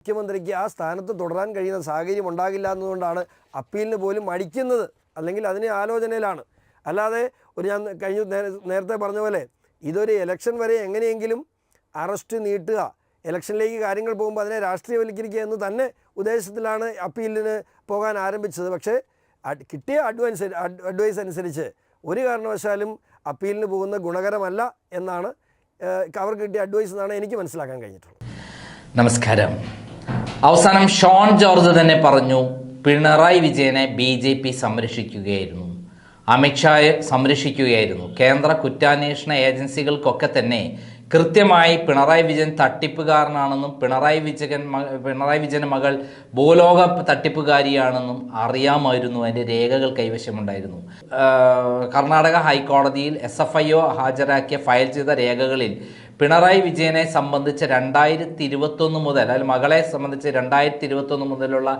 മുഖ്യമന്ത്രിക്ക് ആ സ്ഥാനത്ത് തുടരാൻ കഴിയുന്ന സാഹചര്യം ഉണ്ടാകില്ല എന്നതുകൊണ്ടാണ് അപ്പീലിന് പോലും മടിക്കുന്നത്. അല്ലെങ്കിൽ അതിന് ആലോചനയിലാണ്. അല്ലാതെ ഒരു ഞാൻ കഴിഞ്ഞ നേരത്തെ പറഞ്ഞ പോലെ ഇതൊരു ഇലക്ഷൻ വരെ എങ്ങനെയെങ്കിലും അറസ്റ്റ് നീട്ടുക ഇലക്ഷനിലേക്ക് കാര്യങ്ങൾ പോകുമ്പോൾ അതിനെ രാഷ്ട്രീയവൽക്കരിക്കുക എന്ന് തന്നെ ഉദ്ദേശത്തിലാണ് അപ്പീലിന് പോകാൻ ആരംഭിച്ചത്. പക്ഷേ കിട്ടിയ അഡ്വൈസ് അഡ്വൈസ് അനുസരിച്ച് ഒരു കാരണവശാലും അപ്പീലിന് പോകുന്ന ഗുണകരമല്ല എന്നാണ് അവർക്ക് കിട്ടിയ അഡ്വൈസ് എന്നാണ് എനിക്ക് മനസ്സിലാക്കാൻ കഴിഞ്ഞിട്ടുള്ളത്. നമസ്കാരം. അവസാനം ഷോൺ ജോർജ് തന്നെ പറഞ്ഞു Pinarayi Vijayan B J P സംരക്ഷിക്കുകയായിരുന്നു. അമിത്ഷായെ സംരക്ഷിക്കുകയായിരുന്നു. കേന്ദ്ര കുറ്റാന്വേഷണ ഏജൻസികൾക്കൊക്കെ തന്നെ കൃത്യമായി പിണറായി വിജയൻ തട്ടിപ്പുകാരനാണെന്നും പിണറായി വിജയൻ പിണറായി വിജയൻ മകൾ ഭൂലോക തട്ടിപ്പുകാരിയാണെന്നും അറിയാമായിരുന്നു. അതിന്റെ രേഖകൾ കൈവശമുണ്ടായിരുന്നു. കർണാടക ഹൈക്കോടതിയിൽ എസ് എഫ് ഐ ഒ ഹാജരാക്കിയ ഫയൽ ചെയ്ത രേഖകളിൽ പിണറായി വിജയനെ സംബന്ധിച്ച് രണ്ടായിരത്തി ഇരുപത്തൊന്ന് മുതൽ അല്ലെങ്കിൽ മകളെ സംബന്ധിച്ച് രണ്ടായിരത്തി ഇരുപത്തൊന്ന് മുതലുള്ള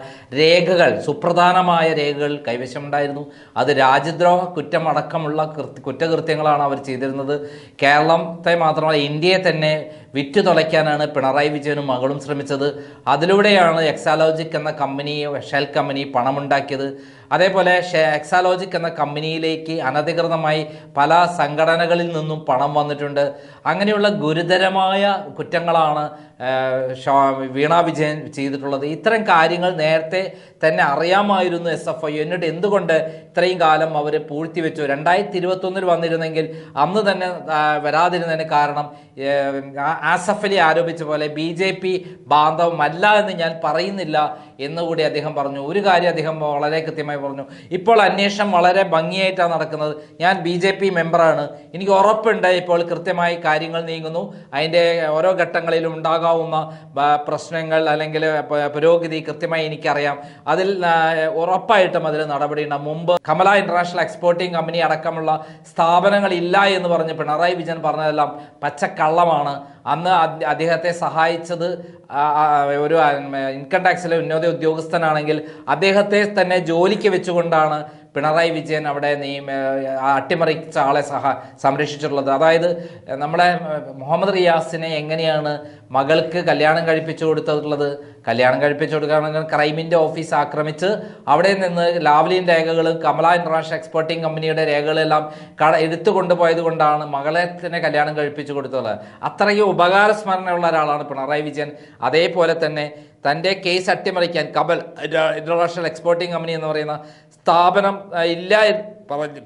രേഖകൾ സുപ്രധാനമായ രേഖകൾ കൈവശമുണ്ടായിരുന്നു. അത് രാജ്യദ്രോഹ കുറ്റമടക്കമുള്ള കൃത്യ കുറ്റകൃത്യങ്ങളാണ് അവർ ചെയ്തിരുന്നത്. കേരളത്തെ മാത്രമല്ല ഇന്ത്യയെ തന്നെ വിറ്റു തുളയ്ക്കാനാണ് പിണറായി വിജയനും മകളും ശ്രമിച്ചത്. അതിലൂടെയാണ് എക്സാലോജിക് എന്ന കമ്പനി ഷെൽ കമ്പനി പണമുണ്ടാക്കിയത്. അതേപോലെ എക്സാലോജിക് എന്ന കമ്പനിയിലേക്ക് അനധികൃതമായി പല സംഘടനകളിൽ നിന്നും പണം വന്നിട്ടുണ്ട്. അങ്ങനെയുള്ള ഗുരുതരമായ കുറ്റങ്ങളാണ് വീണ വിജയൻ ചെയ്തിട്ടുള്ളത്. ഇത്തരം കാര്യങ്ങൾ നേരത്തെ തന്നെ അറിയാമായിരുന്നു എസ് എഫ് ഐ. എന്നിട്ട് എന്തുകൊണ്ട് ഇത്രയും കാലം അവർ പൂഴ്ത്തി വെച്ചു രണ്ടായിരത്തി ഇരുപത്തൊന്നിൽ വന്നിരുന്നെങ്കിൽ അന്ന് തന്നെ വരാതിരുന്നതിന് കാരണം ആസഫ് അലി ആരോപിച്ച പോലെ ബി ജെ പി ബാന്ധവമല്ല എന്ന് ഞാൻ പറയുന്നില്ല എന്നുകൂടി അദ്ദേഹം പറഞ്ഞു. ഒരു കാര്യം അദ്ദേഹം വളരെ കൃത്യമായി പറഞ്ഞു. ഇപ്പോൾ അന്വേഷണം വളരെ ഭംഗിയായിട്ടാണ് നടക്കുന്നത്. ഞാൻ ബി ജെ പി മെമ്പറാണ്. എനിക്ക് ഉറപ്പുണ്ട് ഇപ്പോൾ കൃത്യമായി കാര്യങ്ങൾ നീങ്ങുന്നു. അതിന്റെ ഓരോ ഘട്ടങ്ങളിലും ഉണ്ടാകാവുന്ന പ്രശ്നങ്ങൾ അല്ലെങ്കിൽ പുരോഗതി കൃത്യമായി എനിക്കറിയാം. അതിൽ ഉറപ്പായിട്ടും അതിൽ നടപടിയുണ്ടാകും മുമ്പ് കമല ഇന്റർനാഷണൽ എക്സ്പോർട്ടിംഗ് കമ്പനി അടക്കമുള്ള സ്ഥാപനങ്ങൾ ഇല്ല എന്ന് പറഞ്ഞ് പിണറായി വിജയൻ പറഞ്ഞതെല്ലാം പച്ചക്കള്ളമാണ്. അന്ന് അദ്ദേഹത്തെ സഹായിച്ചത് ഒരു ഇൻകം ടാക്സിലെ ഉന്നത ഉദ്യോഗസ്ഥനാണെങ്കിൽ അദ്ദേഹത്തെ തന്നെ ജോലിക്ക് വെച്ചുകൊണ്ടാണ് പിണറായി വിജയൻ അവിടെ നിയമ അട്ടിമറിച്ച ആളെ സഹ സംരക്ഷിച്ചിട്ടുള്ളത്. അതായത് നമ്മളെ മുഹമ്മദ് റിയാസിനെ എങ്ങനെയാണ് മകൾക്ക് കല്യാണം കഴിപ്പിച്ചു കൊടുത്തിട്ടുള്ളത്? കല്യാണം കഴിപ്പിച്ചു കൊടുക്കുകയാണെങ്കിൽ ക്രൈമിന്റെ ഓഫീസ് ആക്രമിച്ച് അവിടെ നിന്ന് ലാവ്ലിൻ രേഖകൾ കമല ഇന്റർനാഷണൽ എക്സ്പോർട്ടിംഗ് കമ്പനിയുടെ രേഖകളെല്ലാം കട എടുത്തു കൊണ്ടുപോയത് കൊണ്ടാണ് മകളെ തന്നെ കല്യാണം കഴിപ്പിച്ചു കൊടുത്തത്. അത്രയും ഉപകാരസ്മരണയുള്ള ഒരാളാണ് പിണറായി വിജയൻ. അതേപോലെ തന്നെ തന്റെ കേസ് അട്ടിമറിക്കാൻ കബൽ ഇന്റർനാഷണൽ എക്സ്പോർട്ടിംഗ് കമ്പനി എന്ന് പറയുന്ന സ്ഥാപനം ഇല്ല പറഞ്ഞു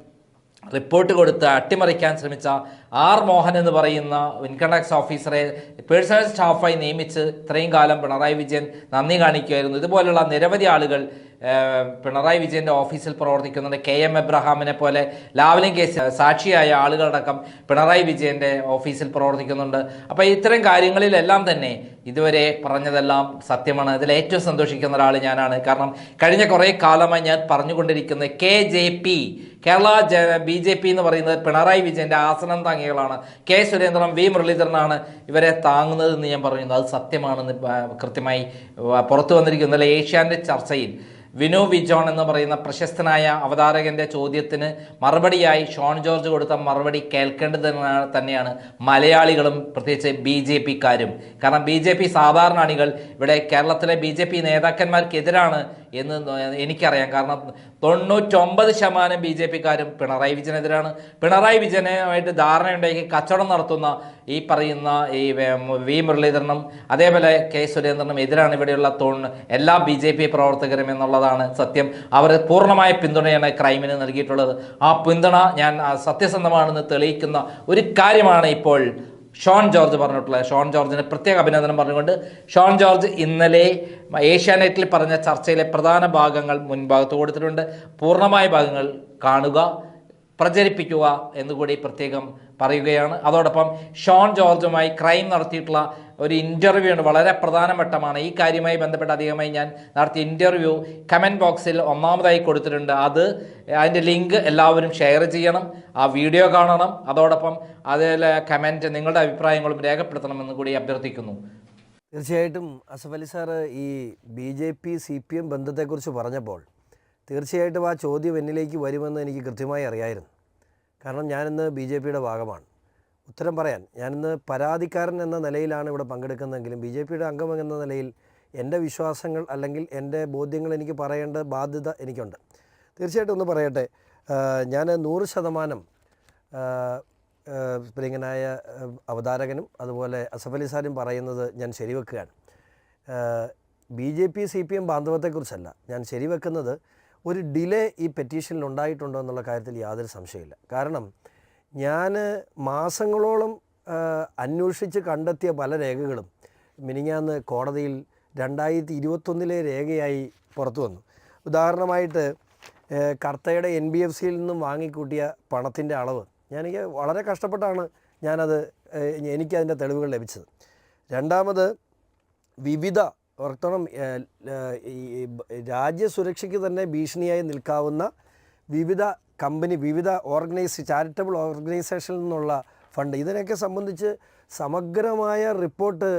റിപ്പോർട്ട് കൊടുത്ത് അട്ടിമറിക്കാൻ ശ്രമിച്ച ആർ മോഹൻ എന്ന് പറയുന്ന ഇൻകം ടാക്സ് ഓഫീസറെ പേഴ്സണൽ സ്റ്റാഫായി നിയമിച്ച് ഇത്രയും കാലം പിണറായി വിജയൻ നന്ദി കാണിക്കുമായിരുന്നു. ഇതുപോലുള്ള നിരവധി ആളുകൾ പിണറായി വിജയന്റെ ഓഫീസിൽ പ്രവർത്തിക്കുന്നുണ്ട്. കെ എം എബ്രഹാമിനെ പോലെ ലാവലിൻ കേസ് സാക്ഷിയായ ആളുകളടക്കം പിണറായി വിജയന്റെ ഓഫീസിൽ പ്രവർത്തിക്കുന്നുണ്ട്. അപ്പോൾ ഇത്തരം കാര്യങ്ങളിലെല്ലാം തന്നെ ഇതുവരെ പറഞ്ഞതെല്ലാം സത്യമാണ്. ഇതിൽ ഏറ്റവും സന്തോഷിക്കുന്ന ഒരാൾ ഞാനാണ്. കാരണം കഴിഞ്ഞ കുറേ കാലമായി ഞാൻ പറഞ്ഞുകൊണ്ടിരിക്കുന്നത് K J P Kerala B J P എന്ന് പറയുന്നത് പിണറായി വിജയന്റെ ആസനം താങ്ങികളാണ് കെ സുരേന്ദ്രൻ വി മുരളീധരനാണ് ഇവരെ താങ്ങുന്നത് എന്ന് ഞാൻ പറയുന്നു അത് സത്യമാണെന്ന് കൃത്യമായി പുറത്തു വന്നിരിക്കുന്നു. അല്ലെ ഏഷ്യാന്റെ ചർച്ചയിൽ വിനു വിജോൺ എന്ന് പറയുന്ന പ്രശസ്തനായ അവതാരകന്റെ ചോദ്യത്തിന് മറുപടിയായി ഷോൺ ജോർജ് കൊടുത്ത മറുപടി കേൾക്കേണ്ടത് തന്നെയാണ് മലയാളികളും പ്രത്യേകിച്ച് ബി ജെ പിക്കാരും. കാരണം ബി ജെ പി സാധാരണ അണികൾ ഇവിടെ കേരളത്തിലെ ബി ജെ പി നേതാക്കന്മാർക്കെതിരാണ് എന്ന് എനിക്കറിയാം. കാരണം തൊണ്ണൂറ്റൊമ്പത് ശതമാനം ബി ജെ പിക്കാരും പിണറായി വിജയനെതിരാണ്. പിണറായി വിജയനുമായിട്ട് ധാരണയുണ്ടാക്കി കച്ചവടം നടത്തുന്ന ഈ പറയുന്ന ഈ വേ- മുരളീധരനും അതേപോലെ കെ സുരേന്ദ്രനും എതിരാണ് ഇവിടെയുള്ള തൊണ്ണ എല്ലാ ബി ജെ പി പ്രവർത്തകരും എന്നുള്ളതാണ് സത്യം. അവർ പൂർണമായ പിന്തുണയാണ് ക്രൈമിന് നൽകിയിട്ടുള്ളത്. ആ പിന്തുണ ഞാൻ സത്യസന്ധമാണെന്ന് തെളിയിക്കുന്ന ഒരു കാര്യമാണ് ഇപ്പോൾ ഷോൺ ജോർജ് പറഞ്ഞിട്ടുള്ളത് ഷോൺ ജോർജിന് പ്രത്യേക അഭിനന്ദനം പറഞ്ഞുകൊണ്ട് ഷോൺ ജോർജ് ഇന്നലെ ഏഷ്യാനെറ്റിൽ പറഞ്ഞ ചർച്ചയിലെ പ്രധാന ഭാഗങ്ങൾ മുൻഭാഗത്ത് കൊടുത്തിട്ടുണ്ട്. പൂർണമായ ഭാഗങ്ങൾ കാണുക പ്രചരിപ്പിക്കുക എന്നുകൂടി പ്രത്യേകം പറയുകയാണ്. അതോടൊപ്പം ഷോൺ ജോർജുമായി ക്രൈം നടത്തിയിട്ടുള്ള ഒരു ഇന്റർവ്യൂ ആണ് വളരെ പ്രധാനപ്പെട്ടമാണ് ഈ കാര്യവുമായി ബന്ധപ്പെട്ട് അധികമായി ഞാൻ നടത്തിയ ഇന്റർവ്യൂ കമന്റ് ബോക്സിൽ ഒന്നാമതായി കൊടുത്തിട്ടുണ്ട്. അത് അതിന്റെ ലിങ്ക് എല്ലാവരും ഷെയർ ചെയ്യണം. ആ വീഡിയോ കാണണം. അതോടൊപ്പം അതിൽ കമന്റ് നിങ്ങളുടെ അഭിപ്രായങ്ങളും രേഖപ്പെടുത്തണമെന്ന് കൂടി അഭ്യർത്ഥിക്കുന്നു. തീർച്ചയായിട്ടും അസഫ് അലി സാറ് ഈ B J P C P M ബന്ധത്തെക്കുറിച്ച് പറഞ്ഞപ്പോൾ തീർച്ചയായിട്ടും ആ ചോദ്യം എന്നിലേക്ക് വരുമെന്ന് എനിക്ക് കൃത്യമായി അറിയായിരുന്നു. കാരണം ഞാനിന്ന് ബി ജെ പിയുടെ ഭാഗമാണ്. ഉത്തരം പറയാൻ ഞാനിന്ന് പരാതിക്കാരൻ എന്ന നിലയിലാണ് ഇവിടെ പങ്കെടുക്കുന്നതെങ്കിലും ബി ജെ പിയുടെ അംഗം എന്ന നിലയിൽ എന്റെ വിശ്വാസങ്ങൾ അല്ലെങ്കിൽ എന്റെ ബോധ്യങ്ങൾ എനിക്ക് പറയേണ്ട ബാധ്യത എനിക്കുണ്ട്. തീർച്ചയായിട്ടും ഒന്ന് പറയട്ടെ ഞാൻ നൂറ് ശതമാനം പ്രിയങ്കനായ അവതാരകനും അതുപോലെ അസഫലി സാരും പറയുന്നത് ഞാൻ ശരിവെക്കുകയാണ്. B J P C P M ബാന്ധവത്തെക്കുറിച്ചല്ല ഞാൻ ശരിവെക്കുന്നത് ഒരു ഡിലേ ഈ പെറ്റീഷനിൽ ഉണ്ടായിട്ടുണ്ടോ എന്നുള്ള കാര്യത്തിൽ യാതൊരു സംശയമില്ല കാരണം ഞാൻ മാസങ്ങളോളം അന്വേഷിച്ച് കണ്ടെത്തിയ പല രേഖകളും മിനിങ്ങാന്ന് കോടതിയിൽ രണ്ടായിരത്തി ഇരുപത്തൊന്നിലെ രേഖയായി പുറത്തു വന്നു. ഉദാഹരണമായിട്ട് കർത്തയുടെ എൻ ബി എഫ് സിയിൽ നിന്നും വാങ്ങിക്കൂട്ടിയ പണത്തിന്റെ അളവ്. ഞാനെനിക്ക് വളരെ കഷ്ടപ്പെട്ടാണ് ഞാനത് എനിക്കതിന്റെ തെളിവുകൾ ലഭിച്ചത്. രണ്ടാമത് വിവിധ ഓർത്തോണം ഈ രാജ്യസുരക്ഷയ്ക്ക് തന്നെ ഭീഷണിയായി നിൽക്കാവുന്ന വിവിധ കമ്പനി വിവിധ ഓർഗനൈസ് ചാരിറ്റബിൾ ഓർഗനൈസേഷനിൽ നിന്നുള്ള ഫണ്ട്. ഇതിനെയൊക്കെ സംബന്ധിച്ച് സമഗ്രമായ റിപ്പോർട്ട്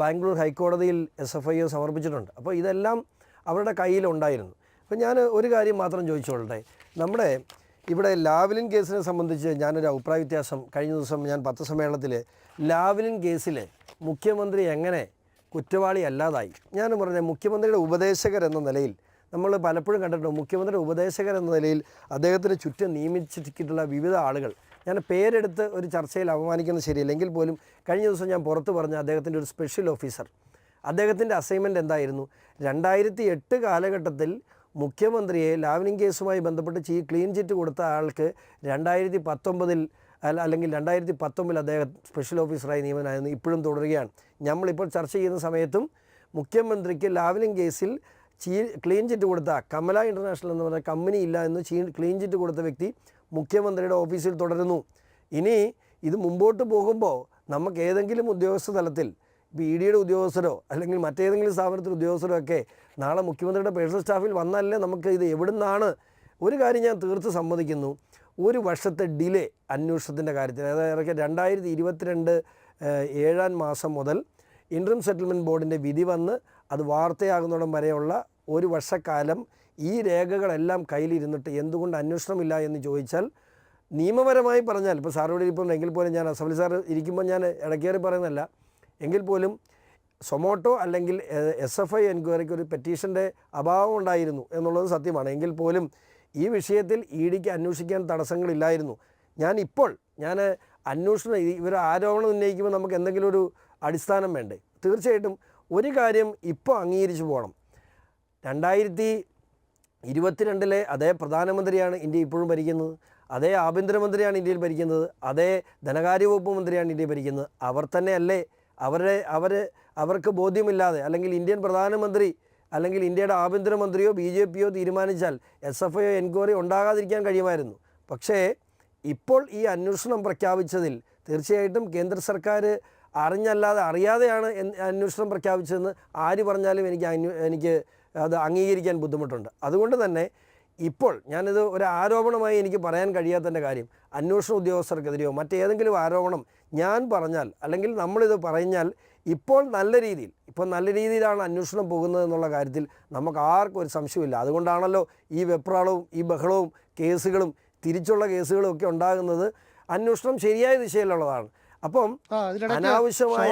ബാംഗ്ലൂർ ഹൈക്കോടതിയിൽ എസ് എഫ് ഐ ഒ സമർപ്പിച്ചിട്ടുണ്ട്. അപ്പോൾ ഇതെല്ലാം അവരുടെ കയ്യിലുണ്ടായിരുന്നു. അപ്പോൾ ഞാൻ ഒരു കാര്യം മാത്രം ചോദിച്ചോളട്ടെ നമ്മുടെ ഇവിടെ ലാവ്ലിൻ കേസിനെ സംബന്ധിച്ച് ഞാനൊരു അഭിപ്രായ വ്യത്യാസം. കഴിഞ്ഞ ദിവസം ഞാൻ പത്രസമ്മേളനത്തിൽ ലാവ്ലിൻ കേസിൽ മുഖ്യമന്ത്രി എങ്ങനെ കുറ്റവാളി അല്ലാതായി. ഞാൻ പറഞ്ഞ മുഖ്യമന്ത്രിയുടെ ഉപദേശകർ എന്ന നിലയിൽ നമ്മൾ പലപ്പോഴും കണ്ടിട്ടുണ്ട് മുഖ്യമന്ത്രിയുടെ ഉപദേശകർ എന്ന നിലയിൽ അദ്ദേഹത്തിന് ചുറ്റും നിയമിച്ചിട്ടുള്ള വിവിധ ആളുകൾ. ഞാൻ പേരെടുത്ത് ഒരു ചർച്ചയിൽ അപമാനിക്കുന്നത് ശരിയല്ലെങ്കിൽ പോലും കഴിഞ്ഞ ദിവസം ഞാൻ പുറത്ത് പറഞ്ഞ അദ്ദേഹത്തിന്റെ ഒരു സ്പെഷ്യൽ ഓഫീസർ അദ്ദേഹത്തിന്റെ അസൈൻമെന്റ് എന്തായിരുന്നു? രണ്ടായിരത്തി എട്ട് കാലഘട്ടത്തിൽ മുഖ്യമന്ത്രിയെ ലാവ്ലിംഗ് കേസുമായി ബന്ധപ്പെട്ട് ചീ ക്ലീൻ ചിറ്റ് കൊടുത്ത ആൾക്ക് രണ്ടായിരത്തി പത്തൊമ്പതിൽ അല്ലെങ്കിൽ രണ്ടായിരത്തി പത്തൊമ്പതിൽ അദ്ദേഹം സ്പെഷ്യൽ ഓഫീസറായി നിയമനായിരുന്നു ഇപ്പോഴും തുടരുകയാണ്. നമ്മളിപ്പോൾ ചർച്ച ചെയ്യുന്ന സമയത്തും മുഖ്യമന്ത്രിക്ക് ലാവലിംഗ് കേസിൽ ചീ ക്ലീൻ ചിറ്റ് കൊടുത്ത കമല ഇന്റർനാഷണൽ എന്ന് പറഞ്ഞ കമ്പനി ഇല്ല എന്ന് ചീ ക്ലീൻ ചിറ്റ് കൊടുത്ത വ്യക്തി മുഖ്യമന്ത്രിയുടെ ഓഫീസിൽ തുടരുന്നു. ഇനി ഇത് മുമ്പോട്ട് പോകുമ്പോൾ നമുക്ക് ഏതെങ്കിലും ഉദ്യോഗസ്ഥ തലത്തിൽ ഇപ്പോൾ ഇ ഡിയുടെ ഉദ്യോഗസ്ഥരോ അല്ലെങ്കിൽ മറ്റേതെങ്കിലും സ്ഥാപനത്തിലെ ഉദ്യോഗസ്ഥരോ ഒക്കെ നാളെ മുഖ്യമന്ത്രിയുടെ പേഴ്സണൽ സ്റ്റാഫിൽ വന്നാലേ നമുക്ക് ഇത് എവിടുന്നാണ്? ഒരു കാര്യം ഞാൻ തീർത്ത് സമ്മതിക്കുന്നു. ഒരു വർഷത്തെ ഡിലേ അന്വേഷണത്തിന്റെ കാര്യത്തിൽ. അതായത് രണ്ടായിരത്തി ഇരുപത്തിരണ്ട് ഏഴാം മാസം മുതൽ ഇൻട്രം സെറ്റിൽമെന്റ് ബോർഡിന്റെ വിധി വന്ന് അത് വാർത്തയാകുന്നിടം വരെയുള്ള ഒരു വർഷക്കാലം ഈ രേഖകളെല്ലാം കയ്യിലിരുന്നിട്ട് എന്തുകൊണ്ട് അന്വേഷണമില്ല എന്ന് ചോദിച്ചാൽ നിയമപരമായി പറഞ്ഞാൽ ഇപ്പോൾ സാറോട് ഇരിപ്പം എങ്കിൽ പോലും ഞാൻ അസംബ്ലി സാർ ഇരിക്കുമ്പോൾ ഞാൻ ഇടക്കേറി പറയുന്നതല്ല. എങ്കിൽ പോലും സൊമോട്ടോ അല്ലെങ്കിൽ എസ് എഫ് ഐ എൻക്വയറിക്ക് ഒരു പെറ്റീഷന്റെ അഭാവം ഉണ്ടായിരുന്നു എന്നുള്ളത് സത്യമാണ്. എങ്കിൽ പോലും ഈ വിഷയത്തിൽ ഇ ഡിക്ക് അന്വേഷിക്കാൻ തടസ്സങ്ങളില്ലായിരുന്നു. ഞാൻ ഇപ്പോൾ ഞാൻ അന്വേഷണം ഇവർ ആരോപണം ഉന്നയിക്കുമ്പോൾ നമുക്ക് എന്തെങ്കിലും ഒരു അടിസ്ഥാനം വേണ്ടേ? തീർച്ചയായിട്ടും ഒരു കാര്യം ഇപ്പോൾ അംഗീകരിച്ചു പോകണം. രണ്ടായിരത്തി ഇരുപത്തിരണ്ടിലെ അതേ പ്രധാനമന്ത്രിയാണ് ഇന്ത്യ ഇപ്പോഴും ഭരിക്കുന്നത്. അതേ ആഭ്യന്തരമന്ത്രിയാണ് ഇന്ത്യയിൽ ഭരിക്കുന്നത്. അതേ ധനകാര്യ വകുപ്പ് മന്ത്രിയാണ് ഇന്ത്യ ഭരിക്കുന്നത്. അവർ തന്നെയല്ലേ? അവരുടെ അവർ അവർക്ക് ബോധ്യമില്ലാതെ അല്ലെങ്കിൽ ഇന്ത്യൻ പ്രധാനമന്ത്രി അല്ലെങ്കിൽ ഇന്ത്യയുടെ ആഭ്യന്തരമന്ത്രിയോ ബി ജെ പിയോ തീരുമാനിച്ചാൽ എസ് എഫ് ഐയോ എൻക്വയറി ഉണ്ടാകാതിരിക്കാൻ കഴിയുമായിരുന്നു. പക്ഷേ ഇപ്പോൾ ഈ അന്വേഷണം പ്രഖ്യാപിച്ചതിൽ തീർച്ചയായിട്ടും കേന്ദ്ര സർക്കാർ അറിഞ്ഞല്ലാതെ അറിയാതെയാണ് അന്വേഷണം പ്രഖ്യാപിച്ചതെന്ന് ആര് പറഞ്ഞാലും എനിക്ക് എനിക്ക് അത് അംഗീകരിക്കാൻ ബുദ്ധിമുട്ടുണ്ട്. അതുകൊണ്ട് തന്നെ ഇപ്പോൾ ഞാനിത് ഒരു ആരോപണമായി എനിക്ക് പറയാൻ കഴിയാത്തതിന്റെ കാര്യം അന്വേഷണ ഉദ്യോഗസ്ഥർക്കെതിരെയോ മറ്റേതെങ്കിലും ആരോപണം ഞാൻ പറഞ്ഞാൽ അല്ലെങ്കിൽ നമ്മളിത് പറഞ്ഞാൽ ഇപ്പോൾ നല്ല രീതിയിൽ ഇപ്പോൾ നല്ല രീതിയിലാണ് അന്വേഷണം പോകുന്നത് എന്നുള്ള കാര്യത്തിൽ നമുക്ക് ആർക്കും ഒരു സംശയമില്ല അതുകൊണ്ടാണല്ലോ ഈ വെപ്രാളവും ഈ ബഹളവും കേസുകളും തിരിച്ചുള്ള കേസുകളും ഒക്കെ ഉണ്ടാകുന്നത് അന്വേഷണം ശരിയായ ദിശയിലുള്ളതാണ്. അപ്പം അനാവശ്യമായ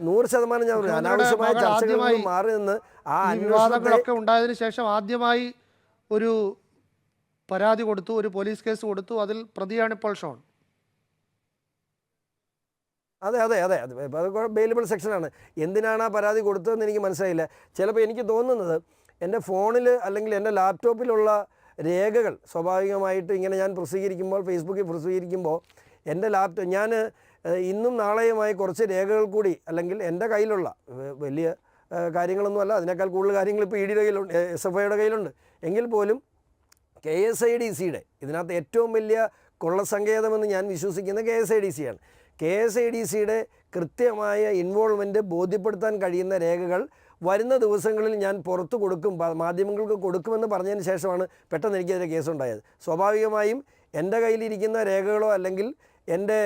നൂറ് ശതമാനം ഞാൻ പറഞ്ഞു അനാവശ്യമായ ചർച്ചകളിൽ മാറി നിന്ന് ആ അന്വേഷണങ്ങളൊക്കെ ഉണ്ടായതിനു ശേഷം ആദ്യമായി ഒരു പരാതി കൊടുത്തു ഒരു പോലീസ് കേസ് കൊടുത്തു അതിൽ പ്രതിയാണ് ഇപ്പോൾ ഷോൺ. അതെ അതെ അതെ. അത് അത് ബെയിലബിൾ സെക്ഷനാണ് എന്തിനാണ് ആ പരാതി കൊടുത്തതെന്ന് എനിക്ക് മനസ്സിലായില്ല. ചിലപ്പോൾ എനിക്ക് തോന്നുന്നത് എന്റെ ഫോണിൽ അല്ലെങ്കിൽ എന്റെ ലാപ്ടോപ്പിലുള്ള രേഖകൾ സ്വാഭാവികമായിട്ട് ഇങ്ങനെ ഞാൻ പ്രസിദ്ധീകരിക്കുമ്പോൾ ഫേസ്ബുക്കിൽ പ്രസിദ്ധീകരിക്കുമ്പോൾ എന്റെ ലാപ്ടോപ്പ് ഞാൻ ഇന്നും നാളെയുമായി കുറച്ച് രേഖകൾ കൂടി അല്ലെങ്കിൽ എന്റെ കയ്യിലുള്ള വലിയ കാര്യങ്ങളൊന്നുമല്ല അതിനേക്കാൾ കൂടുതൽ കാര്യങ്ങൾ ഇപ്പോൾ ഇ ഡിയുടെ കയ്യിലുണ്ട് എസ് എഫ് ഐയുടെ കയ്യിലുണ്ട്. എങ്കിൽ പോലും കെ എസ് ഐ ഡി സിയുടെ ഇതിനകത്ത് ഏറ്റവും വലിയ കൊള്ളസങ്കേതമെന്ന് ഞാൻ വിശ്വസിക്കുന്ന കെ എസ് ഐ ഡി സിയാണ് കെ എസ് ഐ ഡി സിയുടെ കൃത്യമായ ഇൻവോൾവ്മെന്റ് ബോധ്യപ്പെടുത്താൻ കഴിയുന്ന രേഖകൾ വരുന്ന ദിവസങ്ങളിൽ ഞാൻ പുറത്തു കൊടുക്കും. മാധ്യമങ്ങൾക്ക് കൊടുക്കുമെന്ന് പറഞ്ഞതിന് ശേഷമാണ് പെട്ടെന്ന് എനിക്കെതിരെ കേസുണ്ടായത്. സ്വാഭാവികമായും എന്റെ കയ്യിലിരിക്കുന്ന രേഖകളോ അല്ലെങ്കിൽ എന്റെ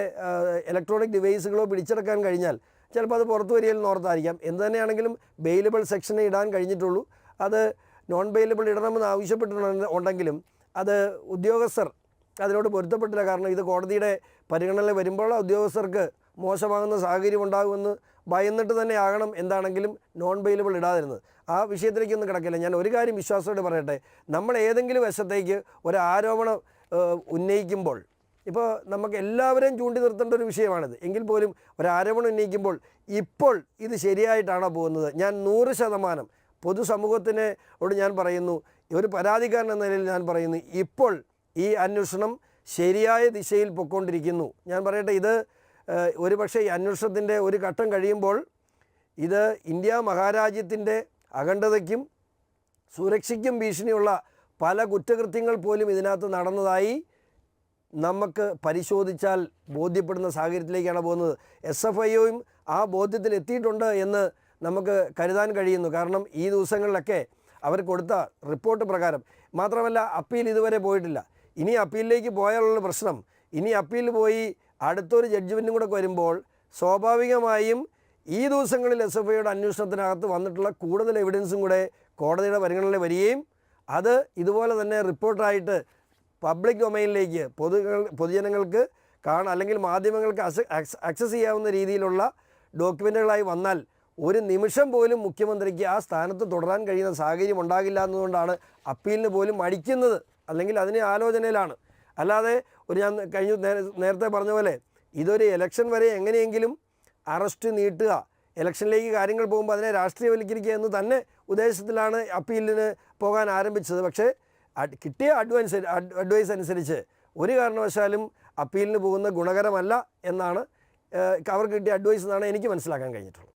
ഇലക്ട്രോണിക് ഡിവൈസുകളോ പിടിച്ചെടുക്കാൻ കഴിഞ്ഞാൽ ചിലപ്പോൾ അത് പുറത്തു വരികയിൽ ഓർത്തായിരിക്കാം എന്ത് തന്നെയാണെങ്കിലും ബെയിലബിൾ സെക്ഷനെ ഇടാൻ കഴിഞ്ഞിട്ടുള്ളൂ. അത് നോൺ ബെയിലബിൾ ഇടണമെന്ന് ആവശ്യപ്പെട്ടിട്ടുണ്ടെങ്കിലും അത് ഉദ്യോഗസ്ഥർ അതിനോട് പൊരുത്തപ്പെട്ടില്ല. കാരണം ഇത് കോടതിയുടെ പരിഗണനയിൽ വരുമ്പോൾ ഉദ്യോഗസ്ഥർക്ക് മോശമാകുന്ന സാഹചര്യം ഉണ്ടാകുമെന്ന് ഭയന്നിട്ട് തന്നെ ആകണം എന്താണെങ്കിലും നോൺ ബെയിലബിൾ ഇടാതിരുന്നത്. ആ വിഷയത്തിലേക്കൊന്നും കിടക്കില്ല. ഞാൻ ഒരു കാര്യം വിശ്വാസത്തോടെ പറയട്ടെ. നമ്മൾ ഏതെങ്കിലും വശത്തേക്ക് ഒരു ആരോപണം ഉന്നയിക്കുമ്പോൾ ഇപ്പോൾ നമുക്ക് എല്ലാവരെയും ചൂണ്ടി നിർത്തേണ്ട ഒരു വിഷയമാണിത്. എങ്കിൽ പോലും ഒരു ആരോപണം ഉന്നയിക്കുമ്പോൾ ഇപ്പോൾ ഇത് ശരിയായിട്ടാണോ പോകുന്നത്? ഞാൻ നൂറ് ശതമാനം പൊതുസമൂഹത്തിനോട് ഞാൻ പറയുന്നു. ഒരു പരാതിക്കാരൻ എന്ന നിലയിൽ ഞാൻ പറയുന്നു. ഇപ്പോൾ ഈ അന്വേഷണം ശരിയായ ദിശയിൽ പൊയ്ക്കൊണ്ടിരിക്കുന്നു. ഞാൻ പറയട്ടെ ഇത് ഒരുപക്ഷെ ഈ അന്വേഷണത്തിന്റെ ഒരു ഘട്ടം കഴിയുമ്പോൾ ഇത് ഇന്ത്യ മഹാരാജ്യത്തിന്റെ അഖണ്ഡതയ്ക്കും സുരക്ഷയ്ക്കും ഭീഷണിയുള്ള പല കുറ്റകൃത്യങ്ങൾ പോലും ഇതിനകത്ത് നടന്നതായി നമുക്ക് പരിശോധിച്ചാൽ ബോധ്യപ്പെടുന്ന സാഹചര്യത്തിലേക്കാണ് പോകുന്നത്. എസ് എഫ് ഐ ഒയും ആ ബോധ്യത്തിൽ എത്തിയിട്ടുണ്ട് എന്ന് നമുക്ക് കരുതാൻ കഴിയുന്നു. കാരണം ഈ ദിവസങ്ങളിലൊക്കെ അവർ കൊടുത്ത റിപ്പോർട്ട് പ്രകാരം. മാത്രമല്ല അപ്പീൽ ഇതുവരെ പോയിട്ടില്ല. ഇനി അപ്പീലിലേക്ക് പോയാലുള്ള പ്രശ്നം. ഇനി അപ്പീൽ പോയി അടുത്തൊരു ജഡ്ജ്മെന്റും കൂടെ വരുമ്പോൾ സ്വാഭാവികമായും ഈ ദിവസങ്ങളിൽ എസ് എഫ് ഐയുടെ അന്വേഷണത്തിനകത്ത് വന്നിട്ടുള്ള കൂടുതൽ എവിഡൻസും കൂടെ കോടതിയുടെ പരിഗണനയിൽ വരികയും അത് ഇതുപോലെ തന്നെ റിപ്പോർട്ടായിട്ട് പബ്ലിക് ഡൊമൈനിലേക്ക് പൊതു പൊതുജനങ്ങൾക്ക് കാണാൻ അല്ലെങ്കിൽ മാധ്യമങ്ങൾക്ക് ആക്സസ് ചെയ്യാവുന്ന രീതിയിലുള്ള ഡോക്യുമെന്റുകളായി വന്നാൽ ഒരു നിമിഷം പോലും മുഖ്യമന്ത്രിക്ക് ആ സ്ഥാനത്ത് തുടരാൻ കഴിയുന്ന സാഹചര്യം ഉണ്ടാകില്ല എന്നതുകൊണ്ടാണ് അപ്പീലിന് പോലും മടിക്കുന്നത്. അല്ലെങ്കിൽ അതിന് ആലോചനയിലാണ്. അല്ലാതെ ഒരു ഞാൻ കഴിഞ്ഞ നേരത്തെ പറഞ്ഞ പോലെ ഇതൊരു ഇലക്ഷൻ വരെ എങ്ങനെയെങ്കിലും അറസ്റ്റ് നീട്ടുക ഇലക്ഷനിലേക്ക് കാര്യങ്ങൾ പോകുമ്പോൾ അതിനെ രാഷ്ട്രീയവൽക്കരിക്കുക എന്ന് തന്നെ ഉദ്ദേശത്തിലാണ് അപ്പീലിന് പോകാൻ ആരംഭിച്ചത്. പക്ഷേ കിട്ടിയ അഡ്വൈസ് അഡ്വൈസ് അനുസരിച്ച് ഒരു കാരണവശാലും അപ്പീലിന് പോകുന്ന ഗുണകരമല്ല എന്നാണ് അവർക്ക് കിട്ടിയ അഡ്വൈസ് എന്നാണ് എനിക്ക് മനസ്സിലാക്കാൻ കഴിഞ്ഞിട്ടുള്ളത്.